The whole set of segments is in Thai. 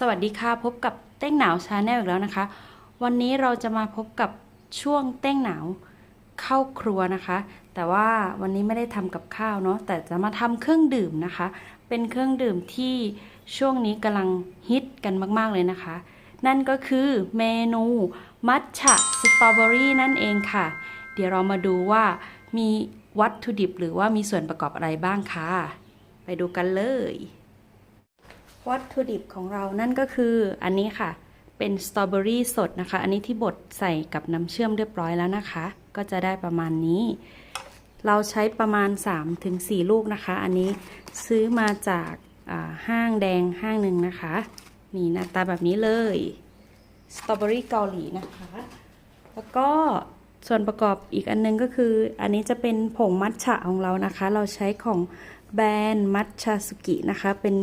สวัสดีค่ะพบกับเต้งหนาวชาแนลอีกแล้วนะคะ วันนี้เราจะมาพบกับช่วงเต้งหนาวเข้าครัวนะคะ แต่ว่าวันนี้ไม่ได้ทำกับข้าวเนาะแต่จะมาทำเครื่องดื่มนะคะ เป็นเครื่องดื่มที่ช่วงนี้กำลังฮิตกันมากๆเลยนะคะ นั่นก็คือเมนูมัทฉะสตรอเบอรี่นั่นเองค่ะ เดี๋ยวเรามาดูว่ามีวัตถุดิบหรือว่ามีส่วนประกอบอะไรบ้างค่ะ ไปดูกันเลย วัตถุดิบของเรานั่นก็คืออันนี้ค่ะ เป็นสตรอเบอรี่สดนะคะ อันนี้ที่บดใส่กับน้ำเชื่อมเรียบร้อยแล้วนะคะ ก็จะได้ประมาณนี้ เราใช้ประมาณ 3-4 ลูกนะคะ อันนี้ซื้อมาจากาห้างแดงห้างหนึ่งนะคะ นี่หน้าตาแบบนี้เลยสตรอเบอรี่เกาหลีนะคะ แล้วก็ส่วนประกอบอีกอันนึงก็คือ อันนี้จะเป็นผงมัทฉะของเรานะคะ เราใช้ของแบรนด์มัทฉะสุกินะคะ เป็น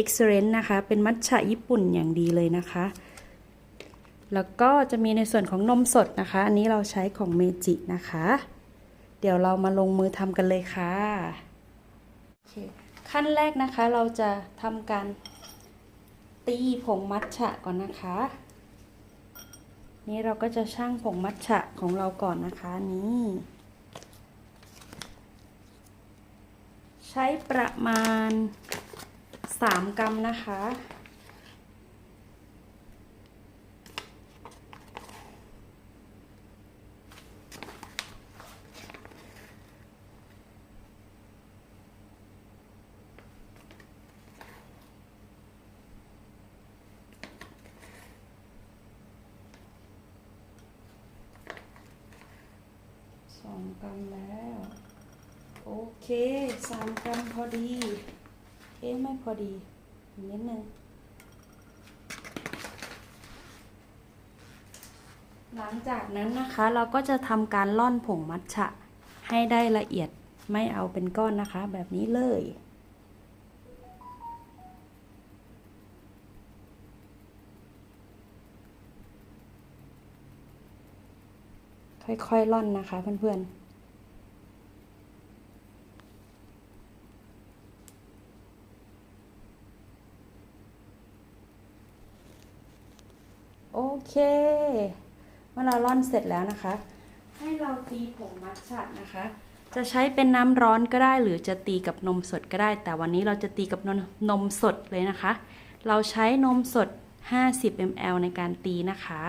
Excellent นะคะ เป็นมัทฉะญี่ปุ่นอย่างดีเลยนะคะ แล้วก็จะมีในส่วนของนมสดนะคะ อันนี้เราใช้ของเมจินะคะ เดี๋ยวเรามาลงมือทำกันเลยค่ะขั้นแรกนะคะเราจะทำการตีผงมัทฉะก่อนนะคะ นี่เราก็จะช่างผงมัทฉะของเราก่อนนะคะนี่ใช้ประมาณ 3 กรัมนะคะ สองกรัมแล้ว โอเคสามกรัมพอดี อ๊ะไม่พอดีนิดนึงหลังจากนั้นนะคะเราก็จะทำการล่อนผงมัทฉะให้ได้ละเอียดไม่เอาเป็นก้อนนะคะ แบบนี้เลย ค่อยๆล่อนนะคะเพื่อนๆ โอเคเมื่อเราร่อนเสร็จแล้วนะคะ ให้เราตีผงมัทฉะนะคะ จะใช้เป็นน้ำร้อนก็ได้ หรือจะตีกับนมสดก็ได้ แต่วันนี้เราจะตีกับนมนมสดเลยนะคะ เราใช้นมสด 50 ml ในการตีนะคะ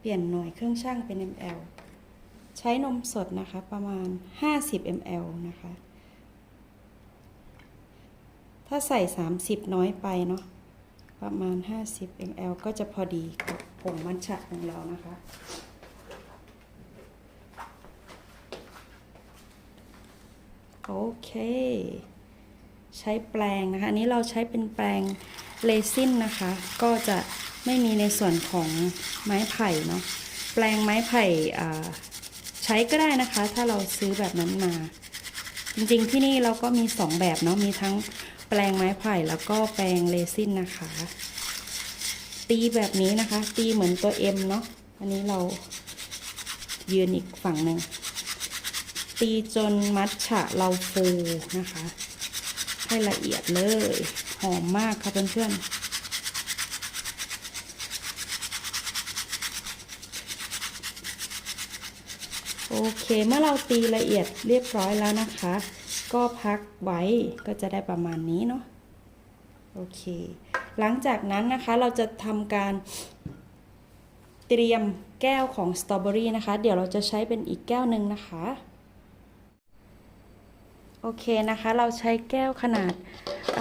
เปลี่ยนหน่วยเครื่องช่างเป็น ml ใช้นมสดนะคะประมาณ 50 ml นะคะ ถ้าใส่ 30 น้อยไปเนาะประมาณ 50 ml ก็จะพอดีกับผงมัทฉะของเรานะคะ โอเค ใช้แปลงนะคะ อันนี้เราใช้เป็นแปลงเลซินนะคะ ก็จะไม่มีในส่วนของไม้ไผ่เนาะแปลงไม้ไผ่ใช้ก็ได้นะคะ ถ้าเราซื้อแบบนั้นมา จริงๆที่นี่เราก็มีสองแบบเนาะมีทั้ง แปลงไม้ไผ่แล้วก็แปลงเรซินนะคะ ตีแบบนี้นะคะ ตีเหมือนตัว M เนาะอันนี้เรายืนอีกฝั่งหนึ่งตีจนมัดฉะเราฟูนะคะ ให้ละเอียดเลย หอมมากค่ะเพื่อนๆโอเค เมื่อเราตีละเอียดเรียบร้อยแล้วนะคะ ก็พักไว้ก็จะได้ประมาณนี้เนาะโอเค หลังจากนั้นนะคะเราจะทำการเตรียมแก้วของสตรอเบอรี่นะคะ เดี๋ยวเราจะใช้เป็นอีกแก้วหนึ่งนะคะ โอเคนะคะ เราใช้แก้วขนาด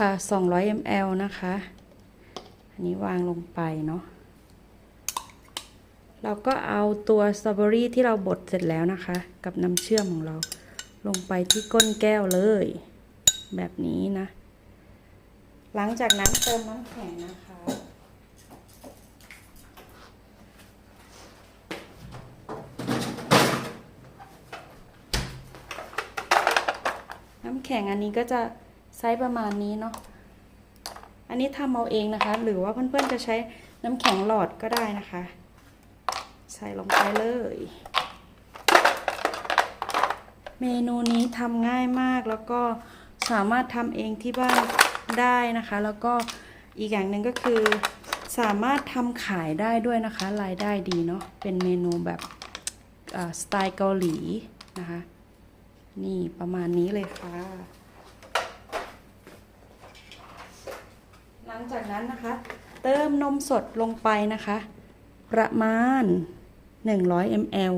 200 ml นะคะ อันนี้วางลงไปเนาะ เราก็เอาตัวสตรอเบอรี่ที่เราบดเสร็จแล้วนะคะ กับน้ำเชื่อมของเรา ลงไปที่ก้นแก้วเลย แบบนี้นะ หลังจากนั้นเติมน้ำแข็งนะคะ น้ำแข็งอันนี้ก็จะไซส์ประมาณนี้เนาะอันนี้ทำเอาเองนะคะ หรือว่าเพื่อนๆจะใช้น้ำแข็งหลอดก็ได้นะคะ ใส่ลงไปเลย เมนูนี้ทำง่ายมากแล้วก็สามารถทำเองที่บ้านได้นะคะ แล้วก็อีกอย่างหนึ่งก็คือ สามารถทำขายได้ด้วยนะคะรายได้ดีเนาะเป็นเมนูแบบสไตล์เกาหลีนะคะ นี่ประมาณนี้เลยค่ะ หลังจากนั้นนะคะ เติมนมสดลงไปนะคะ ประมาณ 100 ml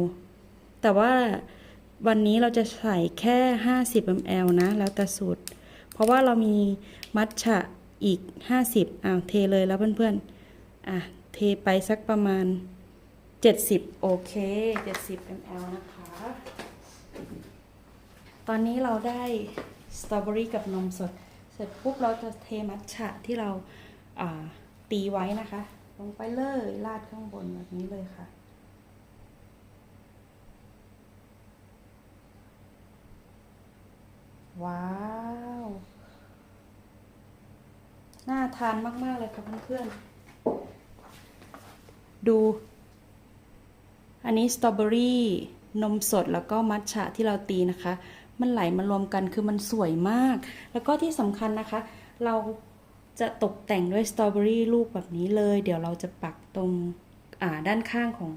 แต่ว่า วันนี้เราจะใส่แค่ 50 ml นะ แล้วแต่สูตร เพราะว่าเรามีมัทฉะอีก 50อ้าวเทเลยแล้วเพื่อนๆ อะ เทไปสักประมาณ 70 โอเค 70 ml นะคะ ตอนนี้เราได้สตรอเบอรี่กับนมสด เสร็จปุ๊บเราจะเทมัทฉะที่เราอ่าตีไว้นะคะ ลงไปเลยราดข้างบนแบบนี้เลยค่ะ ว้าว น่าทานมาก ๆ เลยค่ะเพื่อนๆ ดู อันนี้สตรอเบอรี่นมสดแล้วก็มัทฉะที่เราตีนะคะ มันไหลมารวมกันคือมันสวยมาก แล้วก็ที่สำคัญนะคะ เราจะตกแต่งด้วยสตรอเบอรี่ลูกแบบนี้เลย เดี๋ยวเราจะปักตรงอ่าด้านข้างของ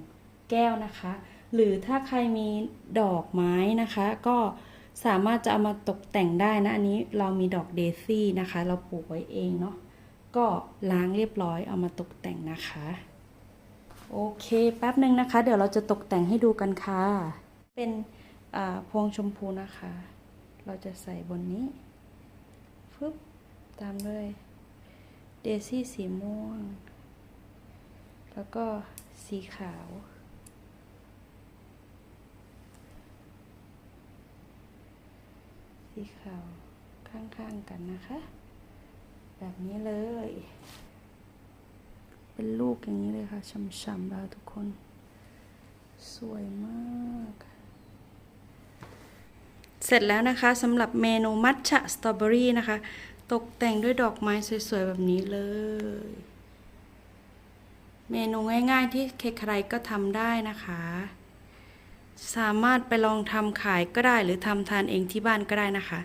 แก้วนะคะ หรือถ้าใครมีดอกไม้นะคะ ก็ สามารถจะเอามาตกแต่งได้นะ อันนี้เรามีดอกเดซี่นะคะ เราปลูกไว้เองเนาะก็ล้างเรียบร้อยเอามาตกแต่งนะคะ โอเคแป๊บหนึ่งนะคะ เดี๋ยวเราจะตกแต่งให้ดูกันค่ะ เป็นพวงชมพูนะคะ เราจะใส่บนนี้ฟึบตามด้วยเดซี่สีม่วง แล้วก็สีขาว สีขาวข้างๆกันนะคะ แบบนี้เลย เป็นลูกอย่างนี้เลยค่ะช่ำๆแล้วทุกคน สวยมากเสร็จแล้วนะคะสำหรับเมนูมัทฉะสตรอเบอรี่นะคะ ตกแต่งด้วยดอกไม้สวย ๆ แบบนี้เลย เมนูง่าย ๆ ที่ใครๆก็ทำได้นะคะ สามารถไปลองทำขายก็ได้หรือทำทานเองที่บ้านก็ได้นะคะ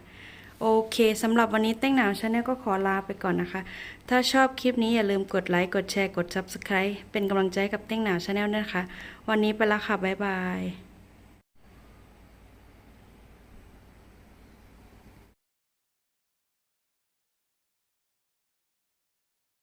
โอเคสำหรับวันนี้เต้งหนาวชาแนลก็ขอลาไปก่อนนะคะ ถ้าชอบคลิปนี้อย่าลืมกดไลค์กดแชร์กด Subscribe เป็นกำลังใจกับเต้งหนาวชาแนลนะคะ วันนี้ไปละค่ะ บ๊ายบาย